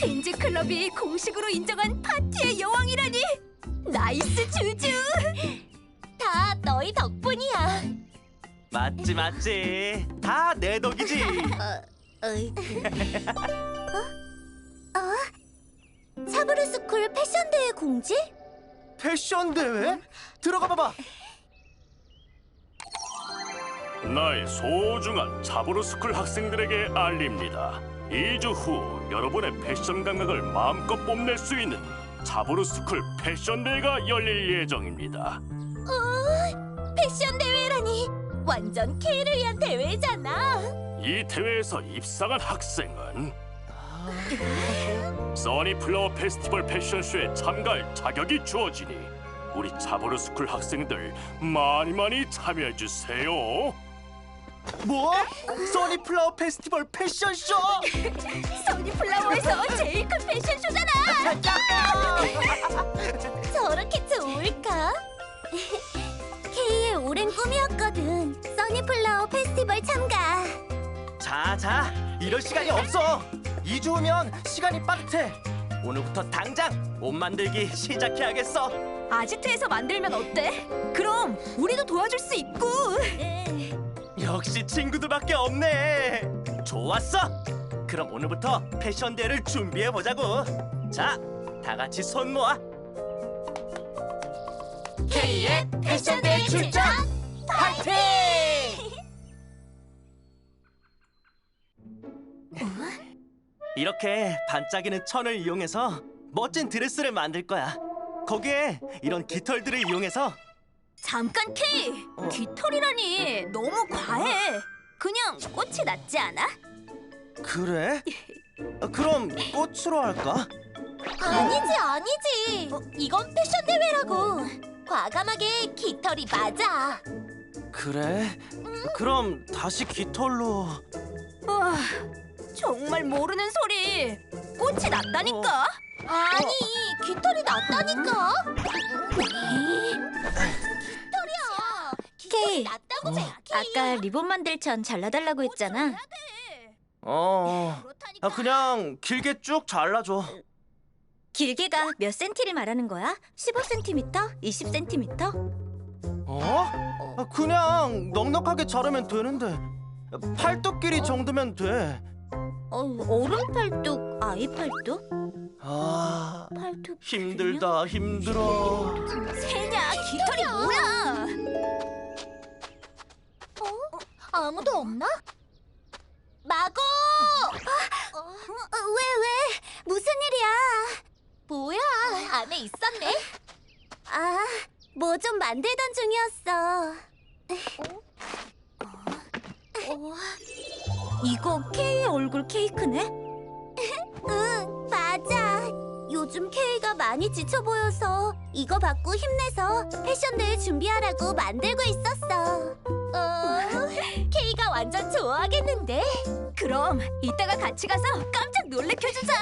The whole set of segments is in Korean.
퀸즈 클럽이 공식으로 인정한 파티의 여왕이라니 나이스 주주 다 너희 덕분이야 맞지 맞지 다 내 덕이지 어이구 어? 어? 사브르스쿨 패션대회 공지? 패션 대회? 들어가 봐봐 나의 소중한 자부르스쿨 학생들에게 알립니다. 2주 후 여러분의 패션 감각을 마음껏 뽐낼 수 있는 자부르스쿨 패션 대회가 열릴 예정입니다. 어? 패션 대회라니 완전 K를 위한 대회잖아 이 대회에서 입상한 학생은 써니플라워 페스티벌 패션쇼에 참가할 자격이 주어지니 우리 자부르스쿨 학생들 많이 많이 참여해 주세요. 뭐? 써니 플라워 페스티벌 패션쇼? 써니플라워에서 제일 큰 패션쇼잖아 저렇게 좋을까? K의 오랜 꿈이었거든 써니플라워 페스티벌 참가 자 자 이럴 시간이 없어 2주 후면 시간이 빠듯해 오늘부터 당장 옷 만들기 시작해야겠어 아지트에서 만들면 어때? 그럼 우리도 도와줄 수 있고 역시 친구들밖에 없네 좋았어 그럼 오늘부터 패션 대회를 준비해 보자고 자 다 같이 손 모아 K의 패션 대회 출전 파이팅! 이렇게 반짝이는 천을 이용해서 멋진 드레스를 만들 거야. 거기에 이런 깃털들을 이용해서 잠깐 K! 어. 깃털이라니 너무 과해 그냥 꽃이 낫지 않아? 그래? 어, 그럼 꽃으로 할까? 아니지 아니지 이건 패션 대회라고 과감하게 깃털이 맞아 그래? 그럼 다시 깃털로. 와 정말 모르는 소리 꽃이 낫다니까 아니 깃털이 낫다니까 깃털이야 깃털이 낫다고 해 아까 리본 만들 천 잘라달라고 했잖아. 어. 아, 그냥 길게 쭉 잘라줘. 길게가 몇 센티를 말하는 거야? 15cm? 20cm? 어? 아, 그냥 넉넉하게 자르면 되는데. 팔뚝 길이 정도면 돼. 어, 어른 팔뚝, 아이 팔뚝? 아, 팔뚝 힘들다, 힘들어. 새냐 깃털이 뭐야 어? 아무도 없나? 마고! 왜, 왜? 무슨 일이야? 뭐야, 안에 있었네? 아, 뭐 좀 만들던 중이었어. 이거 K의 얼굴 케이크네? 응, 맞아. 요즘 K가 많이 지쳐 보여서 이거 받고 힘내서 패션대회 준비하라고 만들고 있었어. 어, K가 완전 좋아하겠는데? 그럼 이따가 같이 가서 깜짝 놀래켜주자.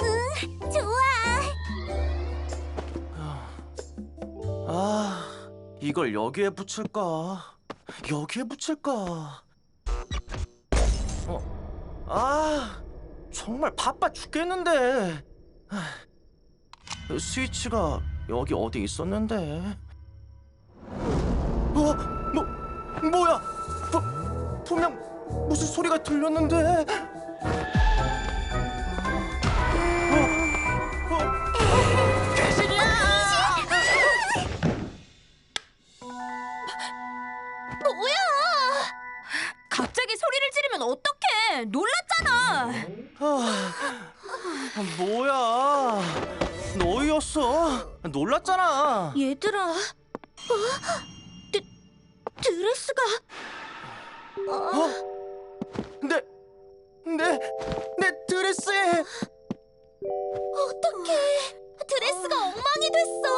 응, 좋아. 아, 이걸 여기에 붙일까? 여기에 붙일까? 어, 아, 정말 바빠 죽겠는데. 아, 스위치가 여기 어디 있었는데? 어, 뭐, 뭐야? 부, 분명 무슨 소리가 들렸는데? 어, 어, 귀신이야! 뭐야? 갑자기 소리를 지르면 어떡해? 놀랐잖아. 아, 뭐야? 너였어? 놀랐잖아. 얘들아, 어? 드, 드레스가 어? 내, 내, 내 드레스에 어떡해. 드레스가 엉망이 됐어.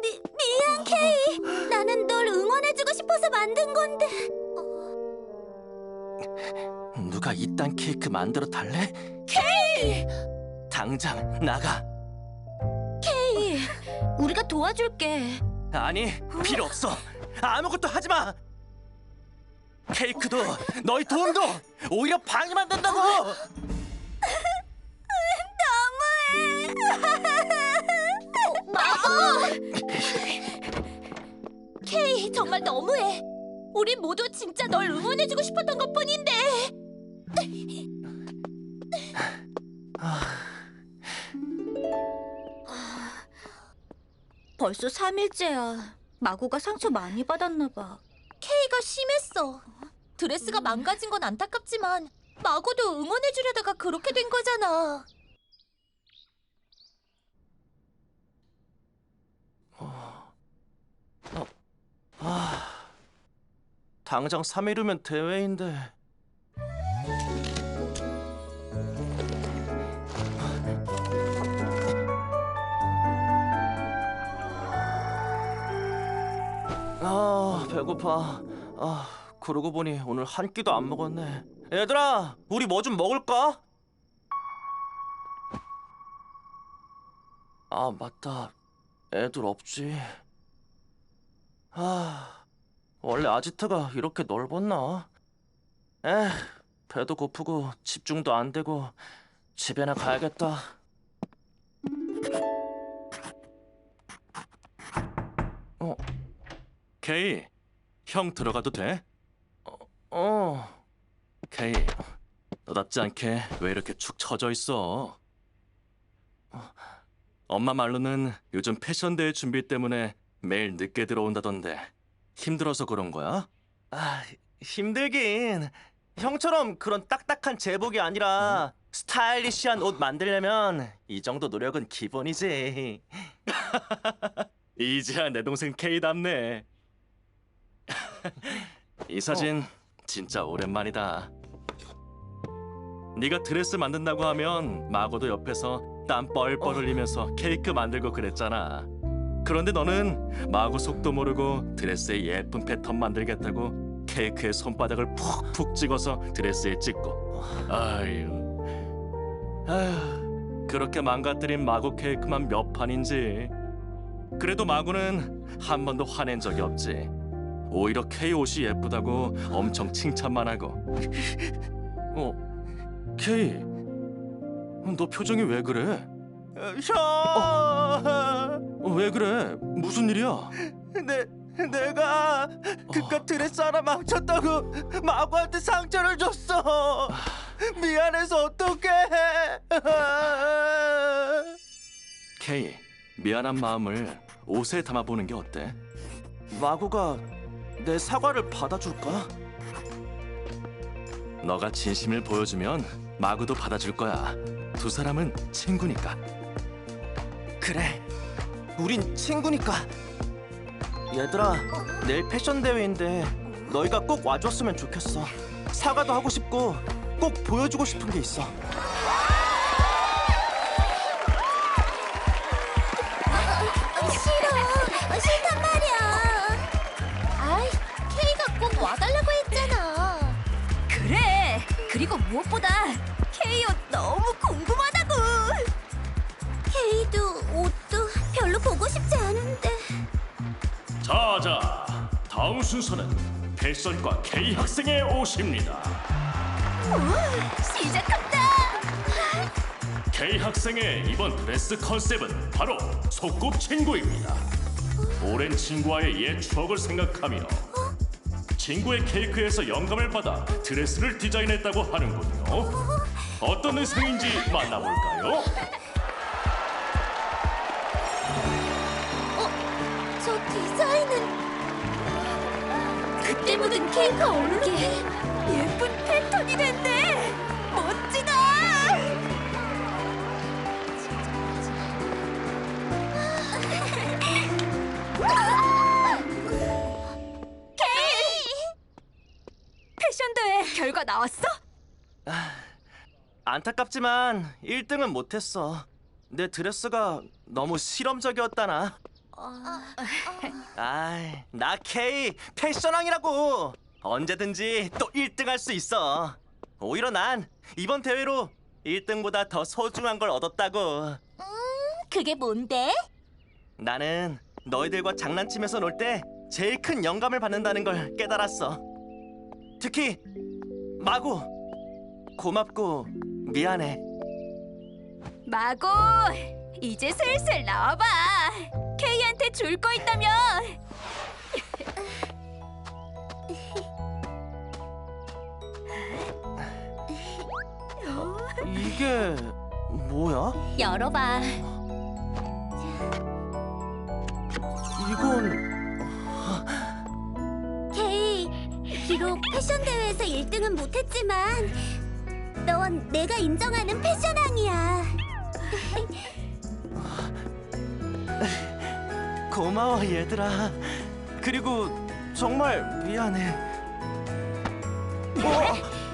미, 미안, 케이. 나는 널 응원해주고 싶어서 만든 건데. 누가 이딴 케이크 만들어 달래? 케이! 당장 나가. 케이. 우리가 도와줄게. 아니 필요 없어. 아무것도 하지 마. 케이크도 너희 도움도 오히려 방해만 된다고. 마고! 케이 정말 너무해. 우리 모두 진짜 널 응원해주고 싶었던 것뿐인데. 벌써 3일째야. 마구가 상처 많이 받았나 봐. 케이가 심했어. 드레스가 망가진 건 안타깝지만 마고도 응원해주려다가 그렇게 된 거잖아. 당장 3일 후면 대회인데. 배고파. 아, 그러고 보니 오늘 한 끼도 안 먹었네. 얘들아, 우리 뭐 좀 먹을까? 아, 맞다. 애들 없지. 아, 원래 아지트가 이렇게 넓었나? 에, 배도 고프고 집중도 안 되고 집에나 가야겠다. 어, 케이, 형 들어가도 돼? 어, 케이, 너답지 않게 왜 이렇게 축 처져 있어? 어, 엄마 말로는 요즘 패션대회 준비 때문에 매일 늦게 들어온다던데 힘들어서 그런 거야? 아, 힘들긴. 형처럼 그런 딱딱한 제복이 아니라 스타일리시한 옷 만들려면 이 정도 노력은 기본이지. 이제야 내 동생 케이답네. 이 사진 진짜 오랜만이다. 네가 드레스 만든다고 하면 마고도 옆에서 땀 뻘뻘 흘리면서 케이크 만들고 그랬잖아. 그런데 너는 마고 속도 모르고 드레스에 예쁜 패턴 만들겠다고 케이크에 손바닥을 푹푹 찍어서 드레스에 찍고 아유 아휴 그렇게 망가뜨린 마고 케이크만 몇 판인지 그래도 마구는 한 번도 화낸 적이 없지. 오히려 K 옷이 예쁘다고 엄청 칭찬만 하고. 어, K, 너 표정이 왜 그래? 형, 어, 왜 그래? 무슨 일이야? 내 내가 그깟 드레스 하나 망쳤다고 마구한테 상처를 줬어. 미안해서 어떡해. K, 미안한 마음을 옷에 담아보는 게 어때? 마구가 내 사과를 받아줄까? 너가 진심을 보여주면 마구도 받아줄 거야. 두 사람은 친구니까. 그래, 우린 친구니까. 얘들아, 내일 패션 대회인데 너희가 꼭 와줬으면 좋겠어. 사과도 하고 싶고 꼭 보여주고 싶은 게 있어. 와달라고 했잖아. 그래. 그리고 무엇보다 K 옷 너무 궁금하다고. 케이도 옷도 별로 보고 싶지 않은데. 자자, 다음 순서는 패션과 K 학생의 옷입니다. 시작한다. K 학생의 이번 드레스 컨셉은 바로 소꿉친구입니다. 오랜 친구와의 옛 추억을 생각하며 친구의 케이크에서 영감을 받아 드레스를 디자인했다고 하는군요. 어떤 의상인지 만나볼까요? 저 디자인은 그때 묻은 케이크가 어울리게 예쁜 패턴이 됐네. 결과 나왔어? 안타깝지만 1등은 못했어. 내 드레스가 너무 실험적이었다나. 아이, 나 K 패션왕이라고. 언제든지 또 1등 할 수 있어. 오히려 난 이번 대회로 1등보다 더 소중한 걸 얻었다고. 그게 뭔데? 나는 너희들과 장난치면서 놀 때 제일 큰 영감을 받는다는 걸 깨달았어. 특히 마구 고맙고 미안해. 마고 이제 슬슬 나와봐. 케이한테 줄 거 있다며. 이게 뭐야? 열어봐. 이건 비록 패션 대회에서 1등은 못했지만 넌 내가 인정하는 패션왕이야. 고마워 얘들아. 그리고 정말 미안해.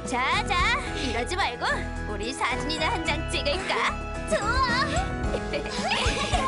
자자, 이러지 말고 우리 사진이나 한 장 찍을까? 좋아.